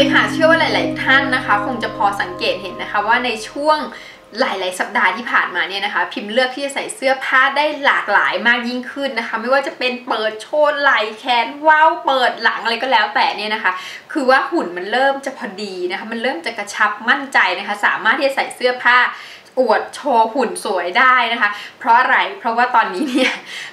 ดีค่ะเชื่อว่าหลาย ๆ ท่านนะคะ คงจะพอสังเกตเห็นนะคะว่าในช่วงหลาย ๆ สัปดาห์ที่ผ่านมาเนี่ยนะคะ พิมพ์เลือกที่จะใส่เสื้อผ้าได้หลากหลายมากยิ่งขึ้นนะคะ ไม่ว่าจะเป็นเปิดโชว์ไหล่แขนว้าวเปิดหลังอะไรก็แล้วแต่เนี่ยนะคะ คือว่าหุ่นมันเริ่มจะพอดีนะคะ มันเริ่มจะกระชับมั่นใจนะคะ สามารถที่จะใส่เสื้อผ้า อวดโชว์หุ่นสวยได้นะคะ เพราะอะไร เพราะว่าตอนนี้เนี่ย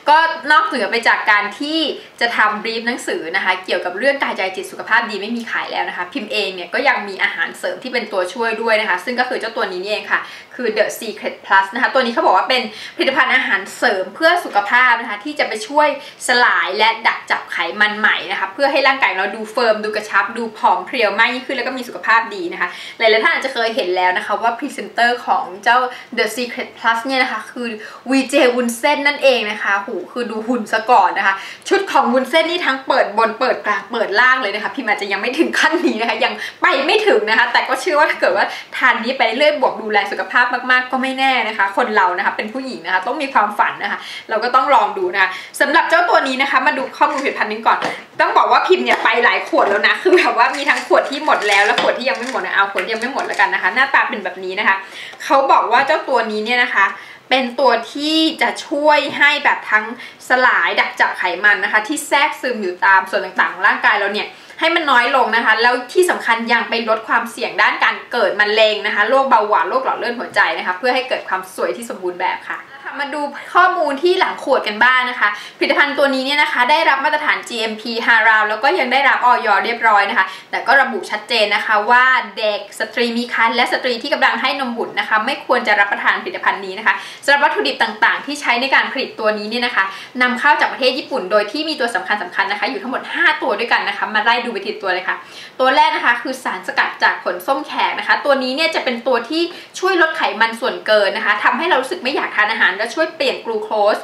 ก็นอกเหนือไปจากการที่จะทำรีฟหนังสือนะคะ เกี่ยวกับเรื่องกายใจจิตสุขภาพดีไม่มีขายแล้วนะคะ พิมพ์เองเนี่ยก็ยังมีอาหารเสริมที่เป็นตัวช่วยด้วยนะคะ ซึ่งก็คือเจ้าตัวนี้นี่เองค่ะ คือ The Secret Plus นะคะ ตัวนี้เขาบอกว่าเป็นผลิตภัณฑ์อาหารเสริมเพื่อสุขภาพนะคะ ที่จะไปช่วยสลายและดักจับไขมันใหม่นะคะ เพื่อให้ร่างกายเราดูเฟิร์มดูกระชับ ดูผอมเพรียวมากยิ่งขึ้นแล้วก็มีสุขภาพดีนะคะ หลายๆท่านอาจจะเคยเห็นแล้วนะคะว่าพรีเซนเตอร์ของเจ้า The Secret Plus เนี่ยนะคะ คือ VJ วุ้นเส้นนั่นเองนะคะหูคือดูหุ่นซะก่อนนะคะ ชุดของวุ้นเส้นนี่ทั้งเปิดบนเปิดกลางเปิดล่างเลยนะคะ พี่อาจจะยังไม่ถึงขั้นนี้นะคะ ยังไปไม่ถึงนะคะ แต่ก็เชื่อว่าถ้าเกิดว่าทานนี้ไปเรื่อยบวกดูแลสุขภาพมากๆ ก็ไม่แน่นะคะ คนเรานะคะเป็นผู้หญิงนะคะต้องมีความฝันนะคะ เราก็ต้องลองดูนะคะสำหรับเจ้าตัวนี้นะคะ มาดูข้อมูลผลิตภัณฑ์นี้ก่อน ต้องบอกว่าพิมพ์เนี่ยไปหลายขวดแล้วนะ คือแบบว่ามีทั้งขวดที่หมดแล้วและขวดที่ยังไม่หมดนะเอาขวดยังไม่หมดแล้วกันนะคะ หน้าตาเป็นแบบนี้นะคะ เขาบอกว่าเจ้าตัวนี้เนี่ยนะคะ เป็นตัวที่จะช่วยให้แบบทั้งสลายดักจับไขมันนะคะ ที่แทรกซึมอยู่ตามส่วนต่างๆ ของร่างกายเราเนี่ยให้มันน้อยลงนะคะ แล้วที่สำคัญยังไปลดความเสี่ยงด้านการเกิดมะเร็งนะคะโรคเบาหวานโรคหลอดเลือดหัวใจนะคะ เพื่อให้เกิดความสวยที่สมบูรณ์แบบค่ะ มาดูข้อมูลที่หลังขวดกันบ้างนะคะ ผลิตภัณฑ์ตัวนี้เนี่ยนะคะ ได้รับมาตรฐาน GMP ฮาราวแล้วก็ยังได้รับออยเรียบร้อยนะคะ แต่ก็ระบุชัดเจนนะคะว่าเด็กสตรีมีครรภ์และสตรีที่กำลังให้นมบุตรนะคะ ไม่ควรจะรับประทานผลิตภัณฑ์นี้นะคะสำหรับวัตถุดิบต่างๆ ที่ใช้ในการผลิตตัวนี้เนี่ยนะคะนำเข้าจากประเทศญี่ปุ่น โดยที่มีตัวสำคัญสำคัญนะคะ อยู่ทั้งหมด 5 ตัวด้วยกันนะคะ มาไล่ดูไปทีตัวเลยค่ะ ตัวแรกนะคะคือสารสกัดจากผลส้มแขกนะคะ ตัวนี้เนี่ยจะเป็นตัวที่ช่วยลดไขมันส่วนเกินนะคะทำให้เรารู้สึกไม่อยากทานอาหารและช่วยเปลี่ยนกลูโคส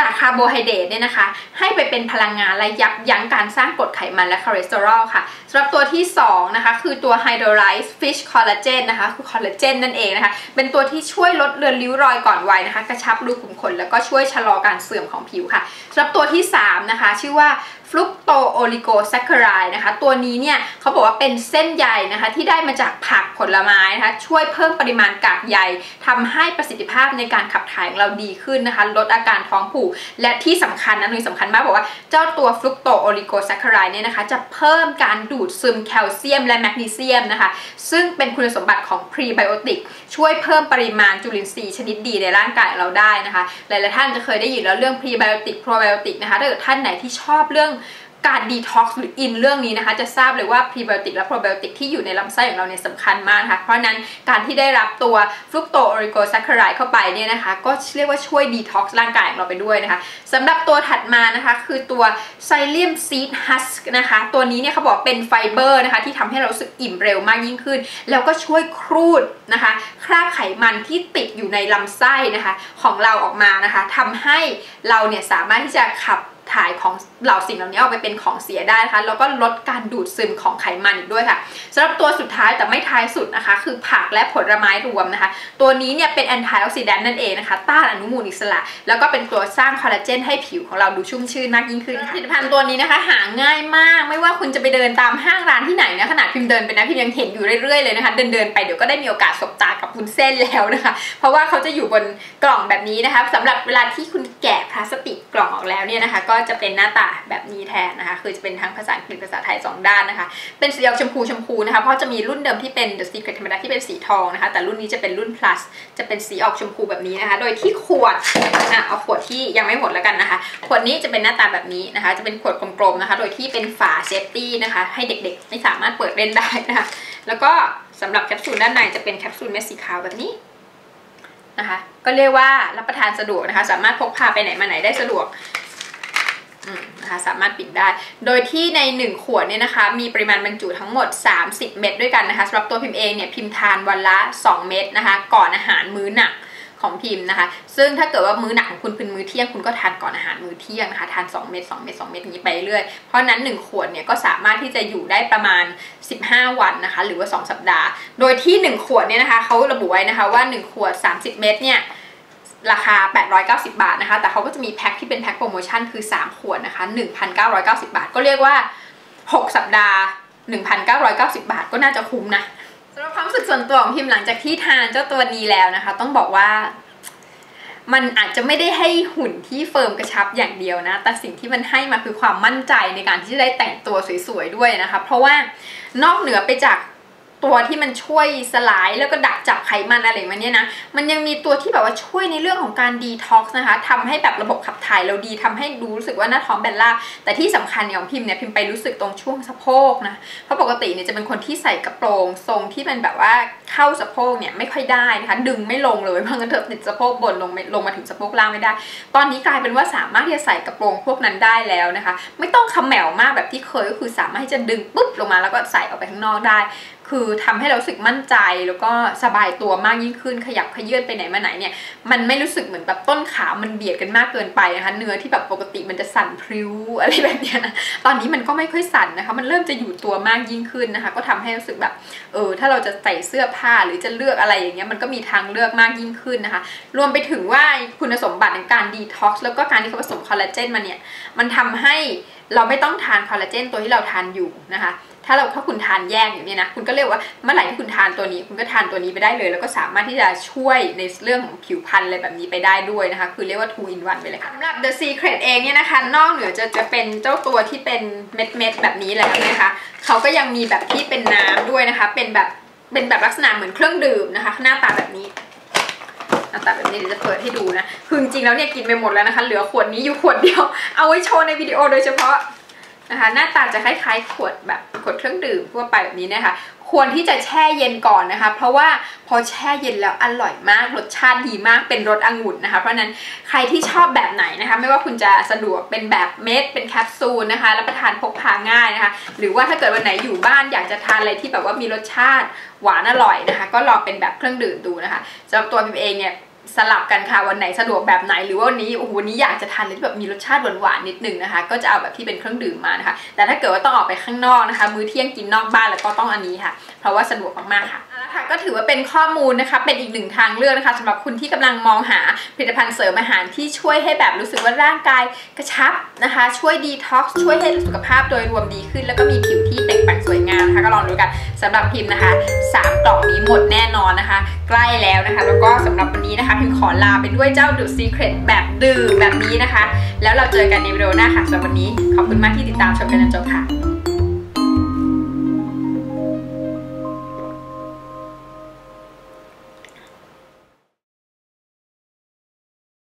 จากคาร์โบไฮเดรตเนี่ยนะคะ ให้ไปเป็นพลังงานและยับยั้งการสร้างกรดไขมันและคอเลสเตอรอลค่ะสำหรับตัวที่ 2 นะคะ คือตัวไฮโดรไลซ์ฟิชคอลลาเจนนะคะ คือคอลลาเจนนั่นเองนะคะ เป็นตัวที่ช่วยลดเลือนริ้วรอยก่อนวัยนะคะ กระชับรูขุมขนแล้วก็ช่วยชะลอการเสื่อมของผิวค่ะสำหรับตัวที่ 3 นะคะ ชื่อว่า ลุกโตโอลิโกแซคคารายนะคะ ตัวนี้เนี่ยเขาบอกว่าเป็นเส้นใยนะคะที่ได้มาจากผักผลไม้นะคะช่วยเพิ่มปริมาณกากใยทำให้ประสิทธิภาพในการขับถ่ายของเราดีขึ้นนะคะ ลดอาการท้องผูก และที่สำคัญนะหนึ่งสำคัญมากบอกว่าเจ้าตัวฟลุกโตโอลิโกแซคคารายเนี่ยนะคะจะเพิ่มการดูดซึมแคลเซียมและแมกนีเซียมนะคะซึ่งเป็นคุณสมบัติของพรีไบโอติกช่วยเพิ่มปริมาณจุลินทรีย์ชนิดดีในร่างกายเราได้นะคะ หลายๆท่านจะเคยได้ยินแล้วเรื่องพรีไบโอติกโปรไบโอติกนะคะถ้าเกิดท่านไหนที่ชอบเรื่อง การดีท็อกซ์หรืออินเรื่องนี้นะคะ จะทราบเลยว่าพรีไบโอติกและโปรไบโอติกที่อยู่ในลำไส้ของเราเนี่ยสำคัญมากนะคะเพราะนั้นการที่ได้รับตัวฟลุกโตโอริโกแซคคารายเข้าไปเนี่ยนะคะ ก็เรียกว่าช่วยดีท็อกซ์ร่างกายของเราไปด้วยนะคะสำหรับตัวถัดมานะคะ คือตัวไซเลียมซีดฮัสนะคะ ตัวนี้เนี่ยเขาบอกเป็นไฟเบอร์นะคะ ที่ทำให้เราสึกอิ่มเร็วมากยิ่งขึ้น แล้วก็ช่วยครูดนะคะ คราบไขมันที่ติดอยู่ในลำไส้นะคะ ของเราออกมานะคะทำให้เราเนี่ยสามารถที่จะขับ ถ่ายของเหล่าสิ่งเหล่านี้ออกไปเป็นของเสียได้นะคะแล้วก็ลดการดูดซึมของไขมันอีกด้วยค่ะสำหรับตัวสุดท้ายแต่ไม่ท้ายสุดนะคะ คือผักและผลไม้รวมนะคะ ตัวนี้เนี่ยเป็นแอนตี้ออกซิแดนต์นั่นเองนะคะต้านอนุมูลอิสระ แล้วก็เป็นตัวสร้างคอลลาเจนให้ผิวของเราดูชุ่มชื่นมากยิ่งขึ้นผลิตภัณฑ์ตัวนี้นะคะหาง่ายมากไม่ว่าคุณจะไปเดินตามห้างร้านที่ไหนนะขนาดพิมพ์เดินไปนะพิมพ์ยังเห็นอยู่เรื่อยๆเลยนะคะเดินเดินไปเดี๋ยวก็ได้มีโอกาสสบตากับคุณเส้นแล้วนะคะ เพราะว่าเขาจะอยู่บนกล่องแบบนี้นะคะสำหรับเวลาที่คุณแกะพลาสติกกล่องออกแล้วเนี่ยนะคะ ก็จะเป็นหน้าตาแบบนี้แทนนะคะ คือจะเป็นทั้งภาษาอังกฤษภาษาไทย 2 ด้านนะคะ เป็นสีออกชมพูชมพูนะคะ เพราะจะมีรุ่นเดิมที่เป็น The Secret ธรรมดาที่เป็นสีทองนะคะ แต่รุ่นนี้จะเป็นรุ่น plus จะเป็นสีออกชมพูแบบนี้นะคะ โดยที่ขวดอะเอาขวดที่ยังไม่หมดแล้วกันนะคะ ขวดนี้จะเป็นหน้าตาแบบนี้นะคะ จะเป็นขวดกลมๆนะคะ โดยที่เป็นฝาเซฟตี้นะคะ ให้เด็กๆ ไม่สามารถเปิดเล่นได้นะคะ แล้วก็สำหรับแคปซูลด้านในจะเป็นแคปซูลเม็ดสีขาวแบบนี้นะคะ ก็เรียกว่ารับประทานสะดวกนะคะ สามารถพกพาไปไหนมาไหนได้สะดวก นะคะสามารถปิดได้ โดยที่ใน 1 ขวดเนี่ยนะคะ มีปริมาณบรรจุทั้งหมด 30 เม็ดด้วยกันนะคะสำหรับตัวพิมพ์เองเนี่ยพิมพ์ทานวันละ 2 เม็ดนะคะ ก่อนอาหารมื้อหนักของพิมพ์นะคะ ซึ่งถ้าเกิดว่ามื้อหนักของคุณเป็นมื้อเที่ยงคุณก็ทานก่อนอาหารมื้อเที่ยงนะคะทาน 2 เม็ด2เม็ด2เม็ดนี้ไปเรื่อย เพราะนั้น 1 ขวดเนี่ยก็สามารถที่จะอยู่ได้ประมาณ 15 วันนะคะ หรือว่า 2 สัปดาห์ โดยที่ 1 ขวดเนี่ยนะคะเขาระบุไว้นะคะว่า 1 ขวด 30 เม็ดเนี่ย ราคา 890 บาทนะคะ แต่เขาก็จะมีแพ็คที่เป็นแพ็คโปรโมชั่นคือ 3 ขวดนะคะ 1,990 บาท ก็เรียกว่า 6 สัปดาห์ 1,990 บาทก็น่าจะคุ้มนะสำหรับความรู้สึกส่วนตัวของพิมหลังจากที่ทานเจ้าตัวนี้แล้วนะคะ ต้องบอกว่ามันอาจจะไม่ได้ให้หุ่นที่เฟิร์มกระชับอย่างเดียวนะ แต่สิ่งที่มันให้มาคือความมั่นใจในการที่จะได้แต่งตัวสวยๆด้วยนะคะ เพราะว่านอกเหนือไปจาก ตัวที่มันช่วยสลายแล้วก็ดักจับไขมันอะไรมันเนี่ยนะมันยังมีตัวที่แบบว่าช่วยในเรื่องของการดีท็อกซ์นะคะทำให้แบบระบบขับถ่ายเราดีทำให้ดูรู้สึกว่าหน้าท้องแบนล่าแต่ที่สำคัญอย่างพิมพ์เนี่ยพิมพ์ไปรู้สึกตรงช่วงสะโพกนะเพราะปกติเนี่ยจะเป็นคนที่ใส่กระโปรงทรงที่มันแบบว่าเข้าสะโพกเนี่ยไม่ค่อยได้นะคะดึงไม่ลงเลยเพราะงั้นเถอะติดสะโพกบนลงลงมาถึงสะโพกล่างไม่ได้ ตอนนี้กลายเป็นว่าสามารถที่จะใส่กระโปรงพวกนั้นได้แล้วนะคะ ไม่ต้องคำแหมวมากแบบที่เคยก็คือสามารถที่จะดึงปุ๊บลงมาแล้วก็ใส่ออกไปข้างนอกได้ คือทำให้เราสึกมั่นใจแล้วก็สบายตัวมากยิ่งขึ้นขยับขยื่นไปไหนมาไหนเนี่ยมันไม่รู้สึกเหมือนแบบต้นขามันเบียดกันมากเกินไปนะคะเนื้อที่แบบปกติมันจะสั่นพริ้วอะไรแบบนี้นะตอนนี้มันก็ไม่ค่อยสั่นนะคะ มันเริ่มจะอยู่ตัวมากยิ่งขึ้นนะคะ ก็ทำให้รู้สึกแบบเออถ้าเราจะใส่เสื้อผ้าหรือจะเลือกอะไรอย่างเงี้ยมันก็มีทางเลือกมากยิ่งขึ้นนะคะ รวมไปถึงว่าคุณสมบัติในการดีท็อกซ์แล้วก็การที่เขาผสมคอลลาเจนมาเนี่ยมันทำให้เราไม่ต้องทานคอลลาเจนตัวที่เราทานอยู่นะคะ ถ้าเราถ้าคุณทานแยกอยู่เนี่ยนะคุณก็เรียกว่าเมื่อไหร่ที่คุณทานตัวนี้ คุณก็ทานตัวนี้ไปได้เลย แล้วก็สามารถที่จะช่วยในเรื่องของผิวพรรณอะไรแบบนี้ไปได้ด้วยนะคะ คือเรียกว่า two in one ไปเลยค่ะสำหรับ The Secret เองเนี่ยนะคะ นอกเหนือจะจะเป็นเจ้าตัวที่เป็นเม็ดเม็ดแบบนี้แล้วนะคะเขาก็ยังมีแบบที่เป็นน้ำด้วยนะคะ เป็นแบบเป็นแบบลักษณะเหมือนเครื่องดื่มนะคะ หน้าตาแบบนี้หน้าตาแบบนี้เดี๋ยวจะเปิดให้ดูนะคือจริงๆแล้วเนี่ยกินไปหมดแล้วนะคะ เหลือขวดนี้อยู่ขวดเดียว เอาไว้โชว์ในวิดีโอโดยเฉพาะ นะคะหน้าตาจะคล้ายๆขวดแบบขวดเครื่องดื่มทั่วไปแบบนี้นะคะ ควรที่จะแช่เย็นก่อนนะคะ เพราะว่าพอแช่เย็นแล้วอร่อยมากรสชาติดีมากเป็นรสองุ่นนะคะ เพราะนั้นใครที่ชอบแบบไหนนะคะ ไม่ว่าคุณจะสะดวกเป็นแบบเม็ดเป็นแคปซูลนะคะรับประทานพกพาง่ายนะคะ หรือว่าถ้าเกิดวันไหนอยู่บ้านอยากจะทานอะไรที่แบบว่ามีรสชาติหวานอร่อยนะคะ ก็ลองเป็นแบบเครื่องดื่มดูนะคะสำหรับตัวพิมเองเนี่ย สลับกันค่ะวันไหนสะดวกแบบไหนหรือว่าวันนี้โอ้โหวันนี้อยากจะทานอะไรที่แบบมีรสชาติหวานๆนิดนึงนะคะ ก็จะเอาแบบที่เป็นเครื่องดื่มมานะคะ แต่ถ้าเกิดว่าต้องออกไปข้างนอกนะคะ มื้อเที่ยงกินนอกบ้านแล้วก็ต้องอันนี้ค่ะ เพราะว่าสะดวกมากๆค่ะ คะก็ถือว่าเป็นข้อมูลนะคะ เป็นอีกหนึ่งทางเลือกนะคะสำหรับคุณที่กำลังมองหาผลิตภัณฑ์เสริมอาหารที่ช่วยให้แบบรู้สึกว่าร่างกายกระชับนะคะ ช่วยดีท็อกซ์ช่วยให้สุขภาพโดยรวมดีขึ้น แล้วก็มีผิวที่เต่งปังสวยงามนะคะก็ลองดูกันสำหรับพิมพ์นะคะ3กล่องนี้หมดแน่นอนนะคะ ใกล้แล้วนะคะ แล้วก็สำหรับวันนี้นะคะพิมขอลาไปด้วยเจ้าดูซีเครตแบบดื่มแบบนี้นะคะ แล้วเราเจอกันในวิดีโอหน้าค่ะสำหรับวันนี้ขอบคุณมากที่ติดตามชมกันจนจบค่ะ